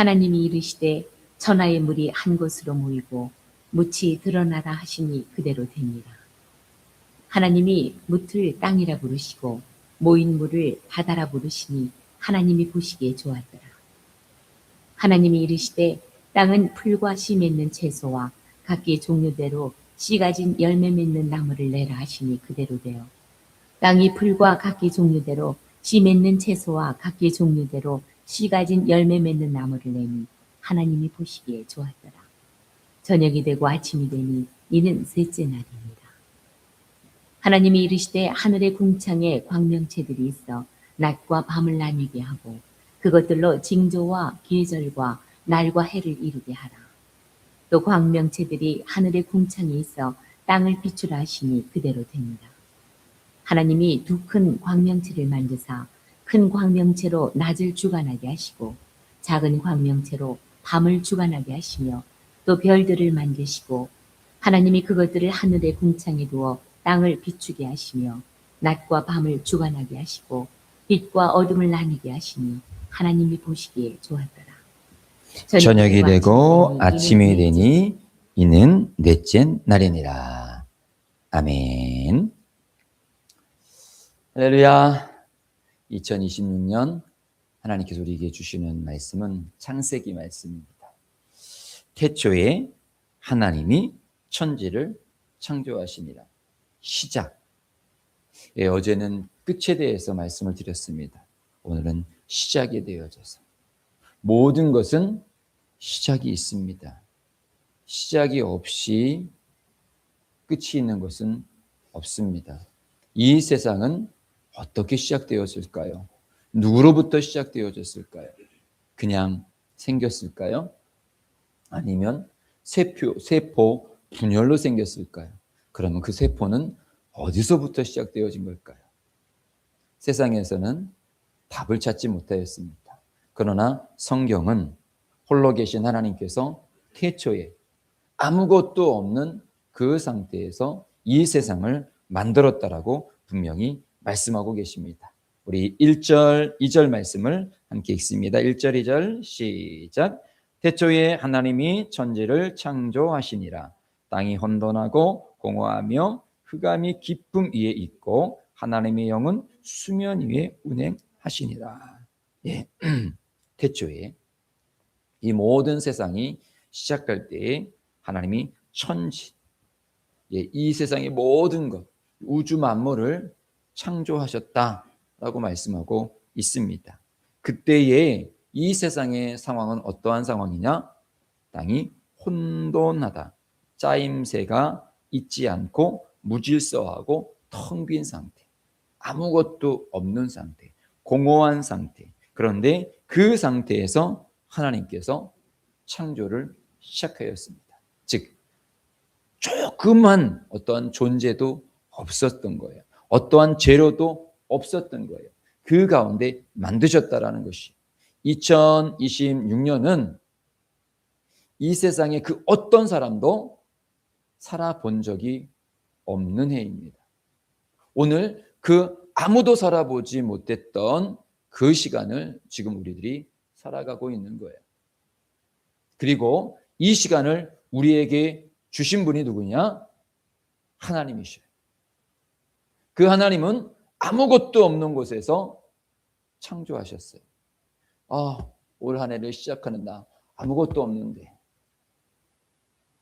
하나님이 이르시되 천하의 물이 한 곳으로 모이고 묻이 드러나라 하시니 그대로 되니라. 하나님이 묻을 땅이라 부르시고 모인 물을 바다라 부르시니 하나님이 보시기에 좋았더라. 하나님이 이르시되 땅은 풀과 씨 맺는 채소와 각기 종류대로 씨 가진 열매 맺는 나무를 내라 하시니 그대로 되어 땅이 풀과 각기 종류대로 씨 맺는 채소와 각기 종류대로 씨 가 진 열매 맺는 나무를 내니 하나님이 보시기에 좋았더라. 저녁이 되고 아침이 되니 이는 셋째 날입니다. 하나님이 이르시되 하늘의 궁창에 광명체들이 있어 낮과 밤을 나뉘게 하고 그것들로 징조와 계절과 날과 해를 이루게 하라. 또 광명체들이 하늘의 궁창에 있어 땅을 비추라 하시니 그대로 됩니다. 하나님이 두 큰 광명체를 만드사 큰 광명체로 낮을 주관하게 하시고 작은 광명체로 밤을 주관하게 하시며 또 별들을 만드시고 하나님이 그것들을 하늘의 궁창에 두어 땅을 비추게 하시며 낮과 밤을 주관하게 하시고 빛과 어둠을 나뉘게 하시니 하나님이 보시기에 좋았더라. 저녁이 되고 아침이 되니 이는 넷째 날이니라. 아멘. 할렐루야. 2026년 하나님께서 우리에게 주시는 말씀은 창세기 말씀입니다. 태초에 하나님이 천지를 창조하시니라. 시작. 예, 어제는 끝에 대해서 말씀을 드렸습니다. 오늘은 시작에 대해져서. 모든 것은 시작이 있습니다. 시작이 없이 끝이 있는 것은 없습니다. 이 세상은 어떻게 시작되었을까요? 누구로부터 시작되어졌을까요? 그냥 생겼을까요? 아니면 세포, 세포 분열로 생겼을까요? 그러면 그 세포는 어디서부터 시작되어진 걸까요? 세상에서는 답을 찾지 못하였습니다. 그러나 성경은 홀로 계신 하나님께서 태초에 아무것도 없는 그 상태에서 이 세상을 만들었다라고 분명히 말씀하고 계십니다. 우리 1절, 2절 말씀을 함께 읽습니다. 1절, 2절 시작. 태초에 하나님이 천지를 창조하시니라. 땅이 혼돈하고 공허하며 흑암이 깊음 위에 있고 하나님의 영은 수면 위에 운행하시니라. 예. 태초에 이 모든 세상이 시작할 때에 하나님이 천지, 예, 이 세상의 모든 것, 우주 만물을 창조하셨다라고 말씀하고 있습니다. 그때에 이 세상의 상황은 어떠한 상황이냐? 땅이 혼돈하다. 짜임새가 있지 않고 무질서하고 텅 빈 상태. 아무것도 없는 상태. 공허한 상태. 그런데 그 상태에서 하나님께서 창조를 시작하였습니다. 즉, 조그만 어떠한 존재도 없었던 거예요. 어떠한 재료도 없었던 거예요. 그 가운데 만드셨다라는 것이 2026년은 이 세상에 그 어떤 사람도 살아본 적이 없는 해입니다. 오늘 그 아무도 살아보지 못했던 그 시간을 지금 우리들이 살아가고 있는 거예요. 그리고 이 시간을 우리에게 주신 분이 누구냐? 하나님이셔요. 그 하나님은 아무것도 없는 곳에서 창조하셨어요. 아, 올 한 해를 시작하는 나 아무것도 없는데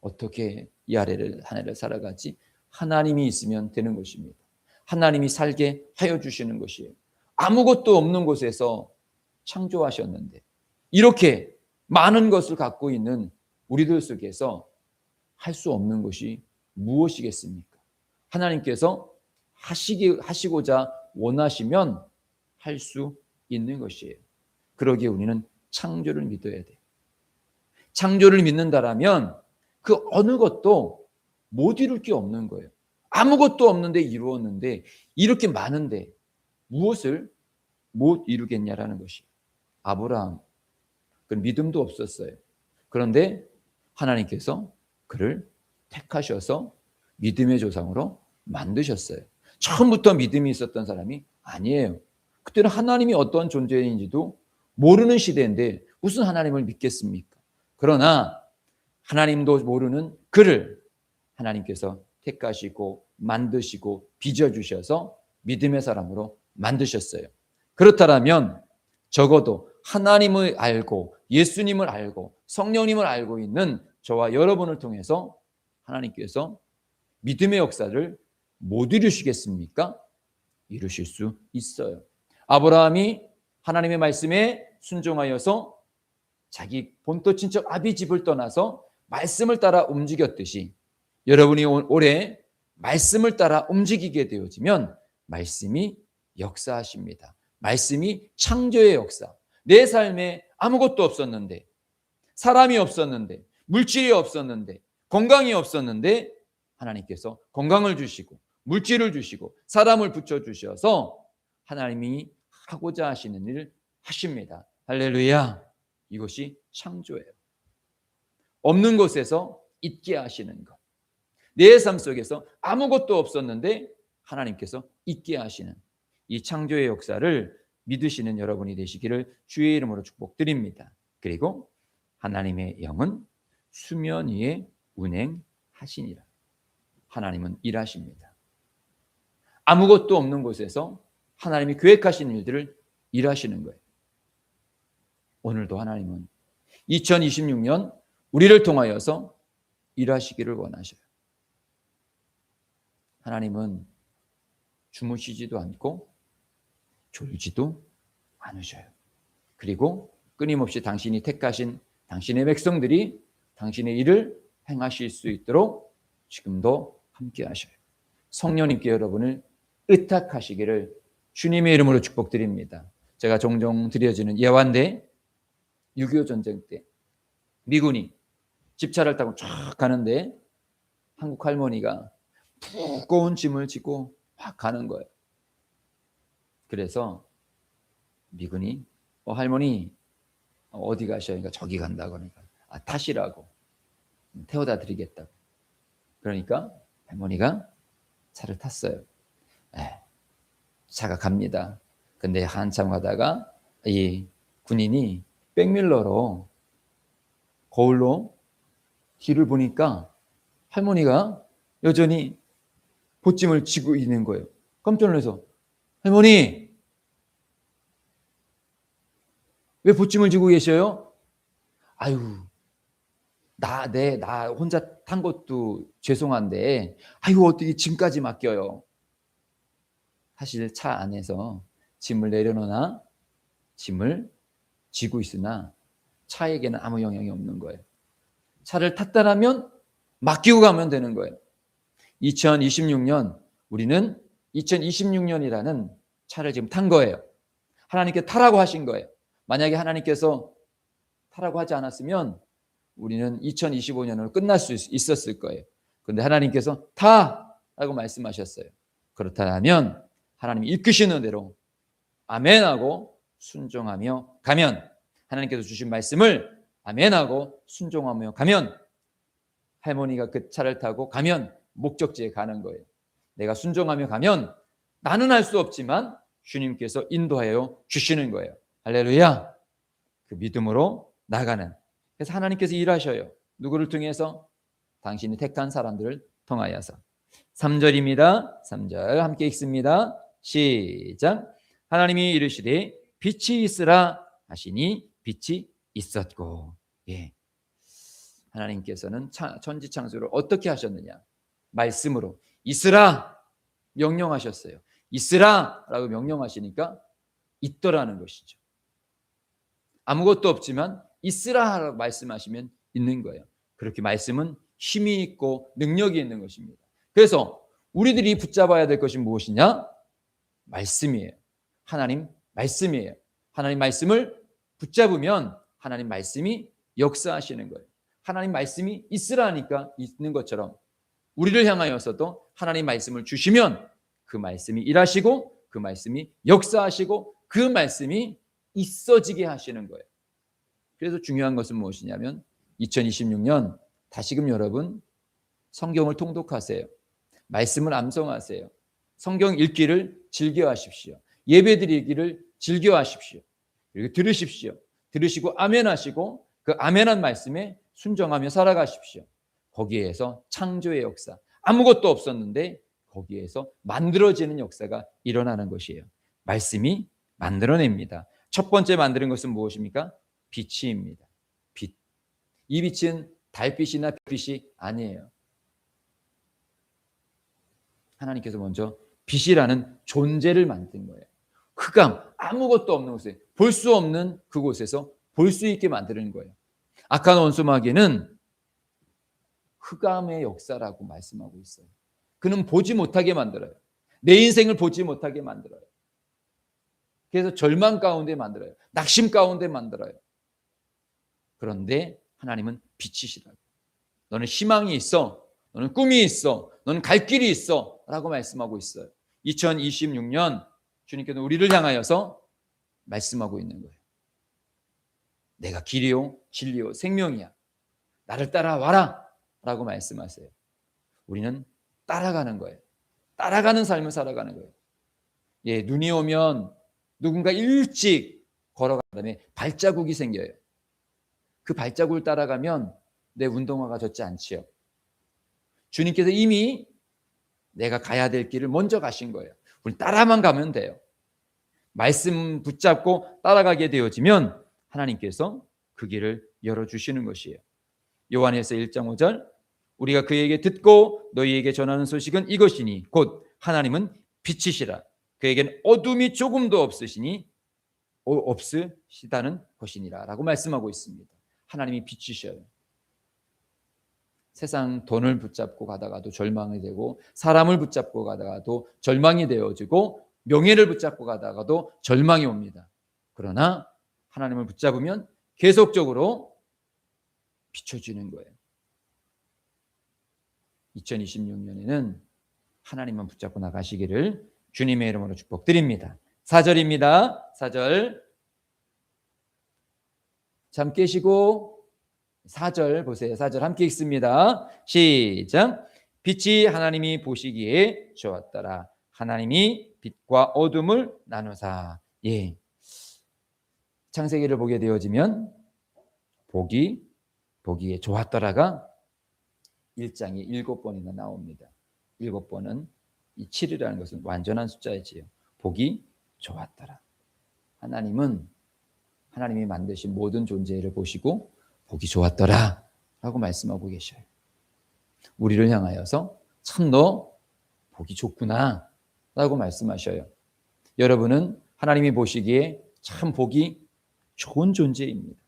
어떻게 이 아래를 한 해를 살아가지? 하나님이 있으면 되는 것입니다. 하나님이 살게 하여 주시는 것이에요. 아무것도 없는 곳에서 창조하셨는데 이렇게 많은 것을 갖고 있는 우리들 속에서 할 수 없는 것이 무엇이겠습니까? 하나님께서 하시기 하시고자 원하시면 할 수 있는 것이에요. 그러기에 우리는 창조를 믿어야 돼. 창조를 믿는다라면 그 어느 것도 못 이룰 게 없는 거예요. 아무것도 없는데 이루었는데 이렇게 많은데 무엇을 못 이루겠냐라는 것이 아브라함 그 믿음도 없었어요. 그런데 하나님께서 그를 택하셔서 믿음의 조상으로 만드셨어요. 처음부터 믿음이 있었던 사람이 아니에요. 그때는 하나님이 어떤 존재인지도 모르는 시대인데 무슨 하나님을 믿겠습니까? 그러나 하나님도 모르는 그를 하나님께서 택하시고 만드시고 빚어주셔서 믿음의 사람으로 만드셨어요. 그렇다면 적어도 하나님을 알고 예수님을 알고 성령님을 알고 있는 저와 여러분을 통해서 하나님께서 믿음의 역사를 못 이루시겠습니까? 이루실 수 있어요. 아브라함이 하나님의 말씀에 순종하여서 자기 본토 친척 아비 집을 떠나서 말씀을 따라 움직였듯이 여러분이 올해 말씀을 따라 움직이게 되어지면 말씀이 역사하십니다. 말씀이 창조의 역사. 내 삶에 아무것도 없었는데 사람이 없었는데 물질이 없었는데 건강이 없었는데 하나님께서 건강을 주시고 물질을 주시고 사람을 붙여 주셔서 하나님이 하고자 하시는 일을 하십니다. 할렐루야. 이것이 창조예요. 없는 곳에서 있게 하시는 것. 내 삶 속에서 아무것도 없었는데 하나님께서 있게 하시는 이 창조의 역사를 믿으시는 여러분이 되시기를 주의 이름으로 축복드립니다. 그리고 하나님의 영은 수면 위에 운행하시니라. 하나님은 일하십니다. 아무것도 없는 곳에서 하나님이 계획하신 일들을 일하시는 거예요. 오늘도 하나님은 2026년 우리를 통하여서 일하시기를 원하셔요. 하나님은 주무시지도 않고 졸지도 않으셔요. 그리고 끊임없이 당신이 택하신 당신의 백성들이 당신의 일을 행하실 수 있도록 지금도 함께 하셔요. 성령님께 여러분을 의탁하시기를 주님의 이름으로 축복드립니다. 제가 종종 드려지는 예화인데 6.25 전쟁 때 미군이 집차를 타고 쫙 가는데 한국 할머니가 무거운 짐을 지고 막 가는 거예요. 그래서 미군이 어, 할머니 어디 가셔? 그러니까 저기 간다고 그러니까 아, 타시라고 태워다 드리겠다고. 그러니까 할머니가 차를 탔어요. 네, 차가 갑니다. 근데 한참 가다가 이 군인이 백밀러로 거울로 뒤를 보니까 할머니가 여전히 보찜을 지고 있는 거예요. 깜짝 놀라서 할머니 왜 보찜을 지고 계셔요? 아유 나내나 혼자 탄 것도 죄송한데 아유 어떻게 짐까지 맡겨요? 사실 차 안에서 짐을 내려놓나 짐을 지고 있으나 차에게는 아무 영향이 없는 거예요. 차를 탔다라면 맡기고 가면 되는 거예요. 2026년 우리는 2026년이라는 차를 지금 탄 거예요. 하나님께 타라고 하신 거예요. 만약에 하나님께서 타라고 하지 않았으면 우리는 2025년으로 끝날 수 있었을 거예요. 그런데 하나님께서 타라고 말씀하셨어요. 그렇다면 하나님이 이끄시는 대로 아멘하고 순종하며 가면 하나님께서 주신 말씀을 아멘하고 순종하며 가면 할머니가 그 차를 타고 가면 목적지에 가는 거예요. 내가 순종하며 가면 나는 할 수 없지만 주님께서 인도하여 주시는 거예요. 할렐루야. 그 믿음으로 나가는. 그래서 하나님께서 일하셔요. 누구를 통해서? 당신이 택한 사람들을 통하여서. 3절입니다. 3절 함께 읽습니다. 시작. 하나님이 이르시되 빛이 있으라 하시니 빛이 있었고 예. 하나님께서는 차- 천지 창조를 어떻게 하셨느냐? 말씀으로 있으라 명령하셨어요. 있으라라고 명령하시니까 있더라는 것이죠. 아무것도 없지만 있으라라고 말씀하시면 있는 거예요. 그렇게 말씀은 힘이 있고 능력이 있는 것입니다. 그래서 우리들이 붙잡아야 될 것이 무엇이냐? 말씀이에요. 하나님 말씀이에요. 하나님 말씀을 붙잡으면 하나님 말씀이 역사하시는 거예요. 하나님 말씀이 있으라니까 있는 것처럼 우리를 향하여서도 하나님 말씀을 주시면 그 말씀이 일하시고 그 말씀이 역사하시고 그 말씀이 있어지게 하시는 거예요. 그래서 중요한 것은 무엇이냐면 2026년 다시금 여러분 성경을 통독하세요. 말씀을 암송하세요. 성경 읽기를 즐겨 하십시오. 예배 드리기를 즐겨 하십시오. 그리고 들으십시오. 들으시고 아멘 하시고 그 아멘한 말씀에 순종하며 살아가십시오. 거기에서 창조의 역사. 아무것도 없었는데 거기에서 만들어지는 역사가 일어나는 것이에요. 말씀이 만들어냅니다. 첫 번째 만드는 것은 무엇입니까? 빛입니다. 빛. 이 빛은 달빛이나 빛이 아니에요. 하나님께서 먼저 빛이라는 존재를 만든 거예요. 흑암, 아무것도 없는 곳에, 볼 수 없는 그곳에서 볼 수 있게 만드는 거예요. 악한 원수마귀는 흑암의 역사라고 말씀하고 있어요. 그는 보지 못하게 만들어요. 내 인생을 보지 못하게 만들어요. 그래서 절망 가운데 만들어요. 낙심 가운데 만들어요. 그런데 하나님은 빛이시라고. 너는 희망이 있어. 너는 꿈이 있어. 너는 갈 길이 있어. 라고 말씀하고 있어요. 2026년 주님께서 우리를 향하여서 말씀하고 있는 거예요. 내가 길이요, 진리요, 생명이야. 나를 따라와라. 라고 말씀하세요. 우리는 따라가는 거예요. 따라가는 삶을 살아가는 거예요. 예, 눈이 오면 누군가 일찍 걸어간 다음에 발자국이 생겨요. 그 발자국을 따라가면 내 운동화가 젖지 않지요. 주님께서 이미 내가 가야 될 길을 먼저 가신 거예요. 우리 따라만 가면 돼요. 말씀 붙잡고 따라가게 되어지면 하나님께서 그 길을 열어주시는 것이에요. 요한에서 1장 5절 우리가 그에게 듣고 너희에게 전하는 소식은 이것이니 곧 하나님은 빛이시라 그에겐 어둠이 조금도 없으시니 어, 없으시다는 것이니라 라고 말씀하고 있습니다. 하나님이 빛이셔요. 세상 돈을 붙잡고 가다가도 절망이 되고 사람을 붙잡고 가다가도 절망이 되어지고 명예를 붙잡고 가다가도 절망이 옵니다. 그러나 하나님을 붙잡으면 계속적으로 비춰주는 거예요. 2026년에는 하나님만 붙잡고 나가시기를 주님의 이름으로 축복드립니다. 4절입니다. 4절. 잠 깨시고 4절 보세요. 4절 함께 읽습니다. 시작. 빛이 하나님이 보시기에 좋았더라. 하나님이 빛과 어둠을 나누사. 예. 창세기를 보게 되어지면 보기 보기에 좋았더라가 1장에 일곱 번이나 나옵니다. 일곱 번은 이 7이라는 것은 완전한 숫자이지요. 보기 좋았더라. 하나님은 하나님이 만드신 모든 존재를 보시고 보기 좋았더라 라고 말씀하고 계셔요. 우리를 향하여서 참 너 보기 좋구나 라고 말씀하셔요. 여러분은 하나님이 보시기에 참 보기 좋은 존재입니다.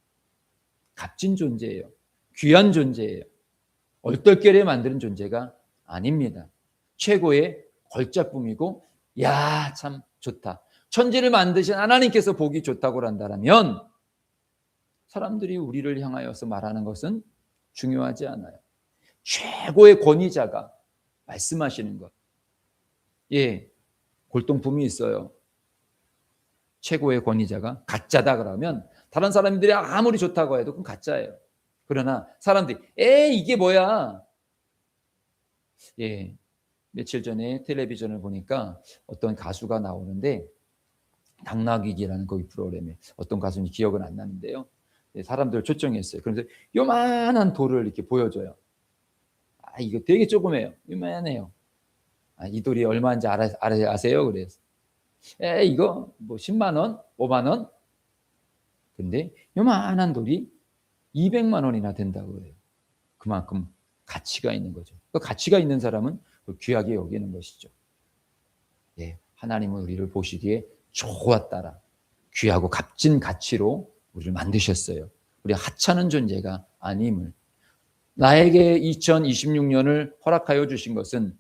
값진 존재예요. 귀한 존재예요. 얼떨결에 만드는 존재가 아닙니다. 최고의 걸작품이고 야 참 좋다. 천지를 만드신 하나님께서 보기 좋다고 한다면 사람들이 우리를 향하여서 말하는 것은 중요하지 않아요. 최고의 권위자가 말씀하시는 것. 예, 골동품이 있어요. 최고의 권위자가 가짜다 그러면 다른 사람들이 아무리 좋다고 해도 그건 가짜예요. 그러나 사람들이 에 이게 뭐야? 예. 며칠 전에 텔레비전을 보니까 어떤 가수가 나오는데 당나귀기라는 거기 프로그램에 어떤 가수인지 기억은 안 나는데요. 예, 사람들을 초청했어요. 그래서 요만한 돌을 이렇게 보여줘요. 아 이거 되게 조그매요. 요만해요. 아, 이 돌이 얼마인지 알아, 알아 아세요? 그래서 에 이거 뭐 10만 원, 5만 원. 근데 요만한 돌이 200만 원이나 된다고 해요. 그만큼 가치가 있는 거죠. 그 가치가 있는 사람은 그 귀하게 여기는 것이죠. 예, 하나님은 우리를 보시기에 좋았다라. 귀하고 값진 가치로 우리를 만드셨어요. 우리 하찮은 존재가 아님을. 나에게 2026년을 허락하여 주신 것은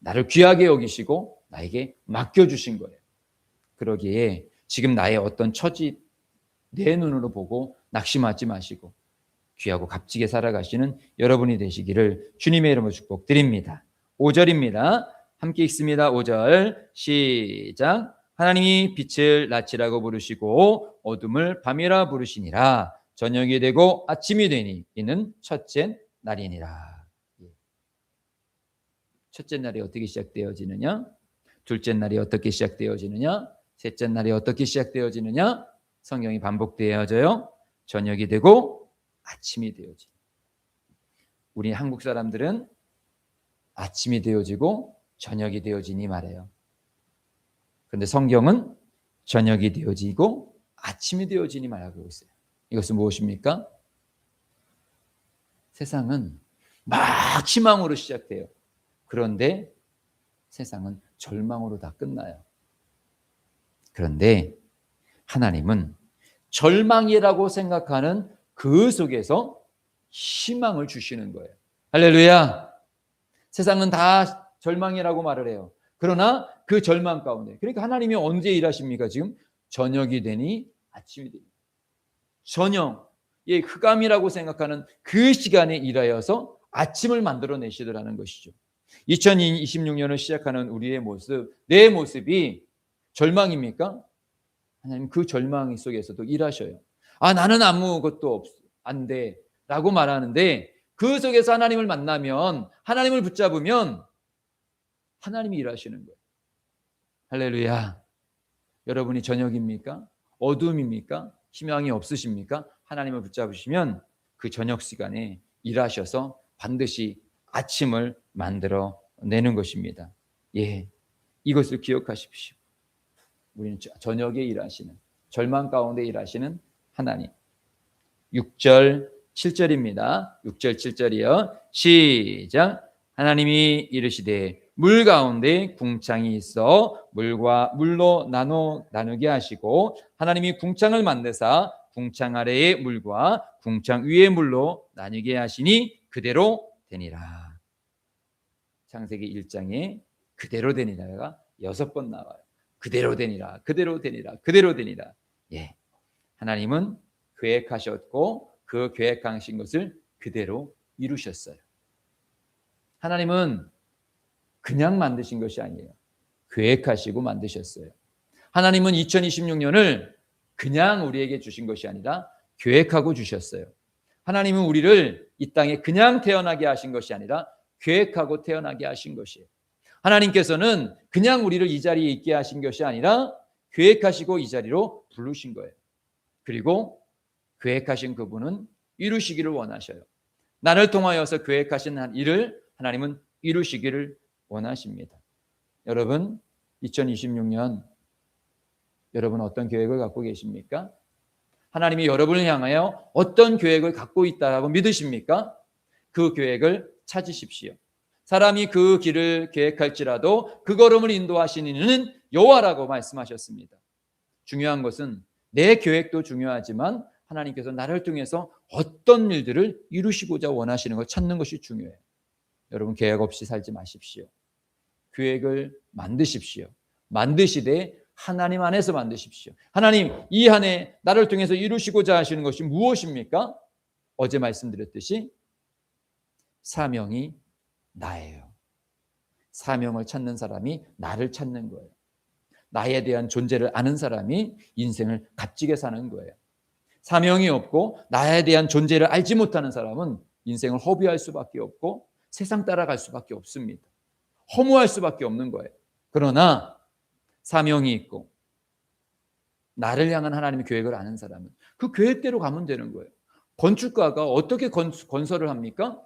나를 귀하게 여기시고 나에게 맡겨주신 거예요. 그러기에 지금 나의 어떤 처지 내 눈으로 보고 낙심하지 마시고 귀하고 값지게 살아가시는 여러분이 되시기를 주님의 이름으로 축복드립니다. 5절입니다. 함께 읽습니다. 5절 시작. 하나님이 빛을 낮이라고 부르시고 어둠을 밤이라 부르시니라. 저녁이 되고 아침이 되니 이는 첫째 날이니라. 예. 첫째 날이 어떻게 시작되어지느냐? 둘째 날이 어떻게 시작되어지느냐? 셋째 날이 어떻게 시작되어지느냐? 성경이 반복되어져요. 저녁이 되고 아침이 되어지. 우리 한국 사람들은 아침이 되어지고 저녁이 되어지니 말해요. 그런데 성경은 저녁이 되어지고 아침이 되어지니 말하고 있어요. 이것은 무엇입니까? 세상은 막 희망으로 시작돼요. 그런데 세상은 절망으로 다 끝나요. 그런데 하나님은 절망이라고 생각하는 그 속에서 희망을 주시는 거예요. 할렐루야. 세상은 다 절망이라고 말을 해요. 그러나 그 절망 가운데. 그러니까 하나님이 언제 일하십니까? 지금 저녁이 되니 아침이 되니. 저녁, 예, 흑암이라고 생각하는 그 시간에 일하여서 아침을 만들어 내시더라는 것이죠. 2026년을 시작하는 우리의 모습, 내 모습이 절망입니까? 하나님 그 절망 속에서도 일하셔요. 아, 나는 아무것도 없, 안 돼. 라고 말하는데 그 속에서 하나님을 만나면, 하나님을 붙잡으면 하나님이 일하시는 거예요. 할렐루야. 여러분이 저녁입니까? 어둠입니까? 희망이 없으십니까? 하나님을 붙잡으시면 그 저녁 시간에 일하셔서 반드시 아침을 만들어 내는 것입니다. 예. 이것을 기억하십시오. 우리는 저녁에 일하시는 절망 가운데 일하시는 하나님. 6절 7절입니다. 6절 7절이요. 시작. 하나님이 이르시되 물 가운데 궁창이 있어 물과 물로 나눠 나누게 하시고 하나님이 궁창을 만드사 궁창 아래의 물과 궁창 위의 물로 나뉘게 하시니 그대로 되니라. 창세기 1장에 그대로 되니라가 여섯 번 나와요. 그대로 되니라, 그대로 되니라, 그대로 되니라. 예. 하나님은 계획하셨고 그 계획하신 것을 그대로 이루셨어요. 하나님은 그냥 만드신 것이 아니에요. 계획하시고 만드셨어요. 하나님은 2026년을 그냥 우리에게 주신 것이 아니라 계획하고 주셨어요. 하나님은 우리를 이 땅에 그냥 태어나게 하신 것이 아니라 계획하고 태어나게 하신 것이에요. 하나님께서는 그냥 우리를 이 자리에 있게 하신 것이 아니라 계획하시고 이 자리로 부르신 거예요. 그리고 계획하신 그분은 이루시기를 원하셔요. 나를 통하여서 계획하신 일을 하나님은 이루시기를 원하십니다. 여러분, 2026년 여러분 어떤 계획을 갖고 계십니까? 하나님이 여러분을 향하여 어떤 계획을 갖고 있다라고 믿으십니까? 그 계획을 찾으십시오. 사람이 그 길을 계획할지라도 그 걸음을 인도하시는 여호와라고 말씀하셨습니다. 중요한 것은 내 계획도 중요하지만 하나님께서 나를 통해서 어떤 일들을 이루시고자 원하시는 걸 찾는 것이 중요해요. 여러분 계획 없이 살지 마십시오. 계획을 만드십시오. 만드시되 하나님 안에서 만드십시오. 하나님 이 한 해 나를 통해서 이루시고자 하시는 것이 무엇입니까? 어제 말씀드렸듯이 사명이 나예요. 사명을 찾는 사람이 나를 찾는 거예요. 나에 대한 존재를 아는 사람이 인생을 값지게 사는 거예요. 사명이 없고 나에 대한 존재를 알지 못하는 사람은 인생을 허비할 수밖에 없고 세상 따라갈 수밖에 없습니다. 허무할 수밖에 없는 거예요. 그러나 사명이 있고 나를 향한 하나님의 계획을 아는 사람은 그 계획대로 가면 되는 거예요. 건축가가 어떻게 건설을 합니까?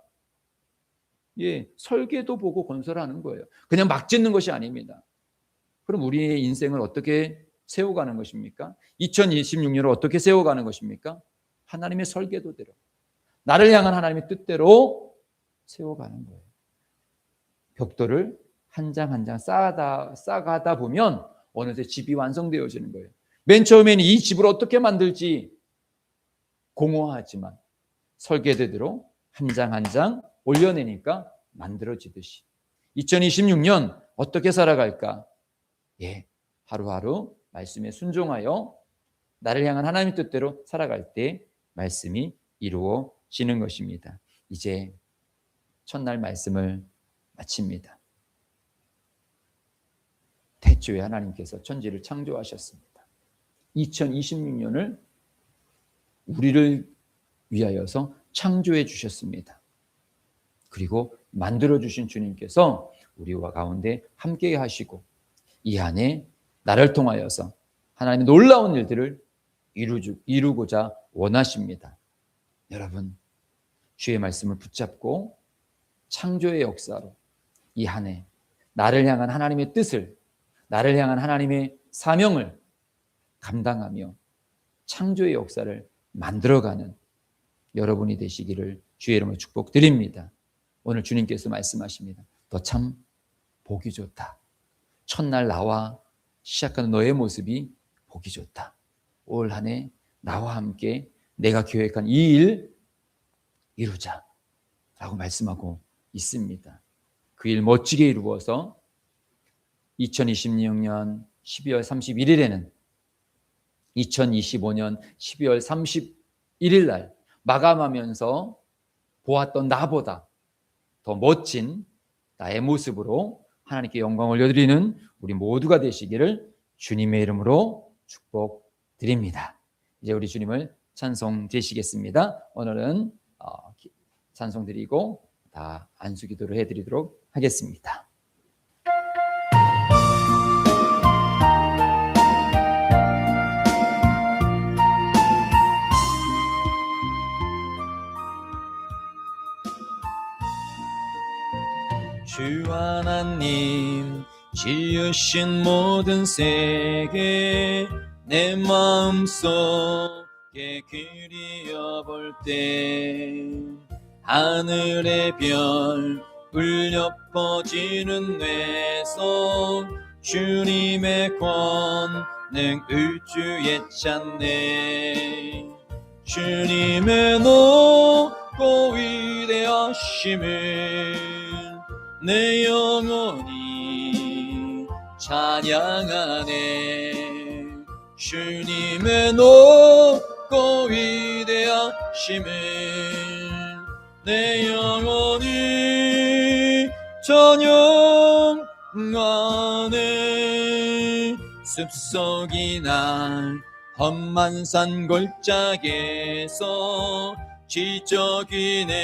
예, 설계도 보고 건설하는 거예요. 그냥 막 짓는 것이 아닙니다. 그럼 우리의 인생을 어떻게 세워가는 것입니까? 2026년을 어떻게 세워가는 것입니까? 하나님의 설계도대로 나를 향한 하나님의 뜻대로 세워가는 거예요. 벽돌을 한 장 한 장 쌓아다 쌓아가다 보면 어느새 집이 완성되어지는 거예요. 맨 처음에는 이 집을 어떻게 만들지 공허하지만 설계대로 한 장 한 장 올려내니까 만들어지듯이 2026년 어떻게 살아갈까? 예, 하루하루 말씀에 순종하여 나를 향한 하나님의 뜻대로 살아갈 때 말씀이 이루어지는 것입니다. 이제 첫날 말씀을 마칩니다. 태초에 하나님께서 천지를 창조하셨습니다. 2026년을 우리를 위하여서 창조해 주셨습니다. 그리고 만들어 주신 주님께서 우리와 가운데 함께 하시고 이 안에 나를 통하여서 하나님의 놀라운 일들을 이루고자 원하십니다. 여러분, 주의 말씀을 붙잡고 창조의 역사로 이 한 해 나를 향한 하나님의 뜻을 나를 향한 하나님의 사명을 감당하며 창조의 역사를 만들어가는 여러분이 되시기를 주의 이름으로 축복드립니다. 오늘 주님께서 말씀하십니다. 너 참 보기 좋다. 첫날 나와 시작하는 너의 모습이 보기 좋다. 올 한 해 나와 함께 내가 계획한 이 일 이루자. 라고 말씀하고 있습니다. 그 일 멋지게 이루어서 2026년 12월 31일에는 2025년 12월 31일 날 마감하면서 보았던 나보다 더 멋진 나의 모습으로 하나님께 영광을 올려드리는 우리 모두가 되시기를 주님의 이름으로 축복드립니다. 이제 우리 주님을 찬송 되시겠습니다. 오늘은 어, 기- 찬송 드리고 다 안수 기도를 해드리도록 하겠습니다. 주 하나님 지으신 모든 세계 내 마음속에 그리어볼 때 하늘의 별 울려 퍼지는 뇌성 주님의 권능 의주에 찬네. 주님의 높고 위대하심을 내 영혼이 찬양하네. 주님의 높고 위대하심을 내 영혼이 찬양하네 숲속이 날 험한 산 골짜기에서 지저귀는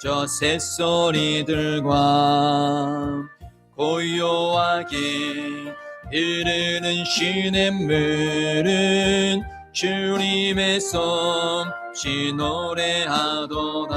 저 새소리들과 고요하게 흐르는 시냇물은 주님의 솜씨 노래하도다